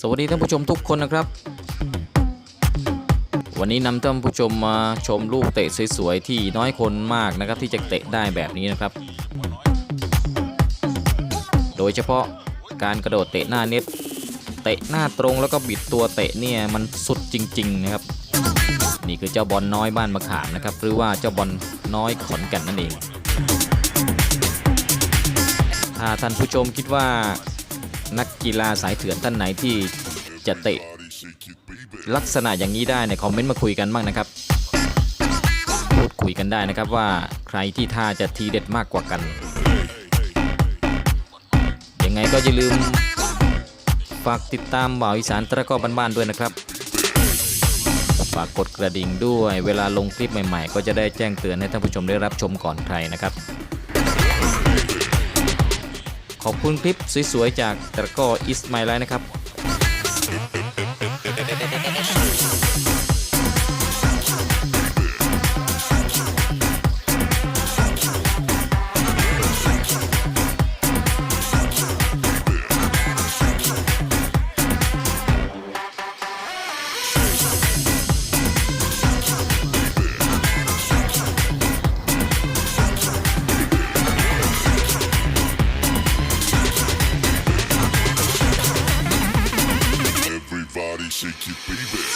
สวัสดีท่านผู้ชมทุกคนนะครับ วันนี้นำท่านผู้ชมมาชมลูกเตะสวยๆที่น้อยคนมากนะครับที่จะเตะได้แบบนี้นะครับ โดยเฉพาะการกระโดดเตะหน้าเน็ตเตะหน้าตรงแล้วก็บิดตัวเตะเนี่ยมันสุดจริง ๆ นะครับ นี่คือเจ้าบอลน้อยบ้านมะขามนะครับ หรือว่าเจ้าบอลน้อยขอนแก่นนั่นเองถ้าท่านผู้ชมคิดว่า นักกีฬาสายเถื่อนท่านไหนที่จะเตะ ลักษณะอย่างนี้ได้ในคอมเมนต์มาคุยกันบ้างนะครับพูดคุยกันได้นะครับว่าใครที่ท่าจะทีเด็ดมากกว่ากัน ยังไงก็อย่าลืมฝากติดตามบ่าวอีสานตะก้อบ้านๆด้วยนะครับฝากกดกระดิ่งด้วย เวลาลงคลิปใหม่ๆ ก็จะได้แจ้งเตือนให้ท่านผู้ชมได้รับชมก่อนใครนะครับ ขอบคุณคลิปสวยๆ จากตะกร้ออิสไมไลนะครับ shake it, baby.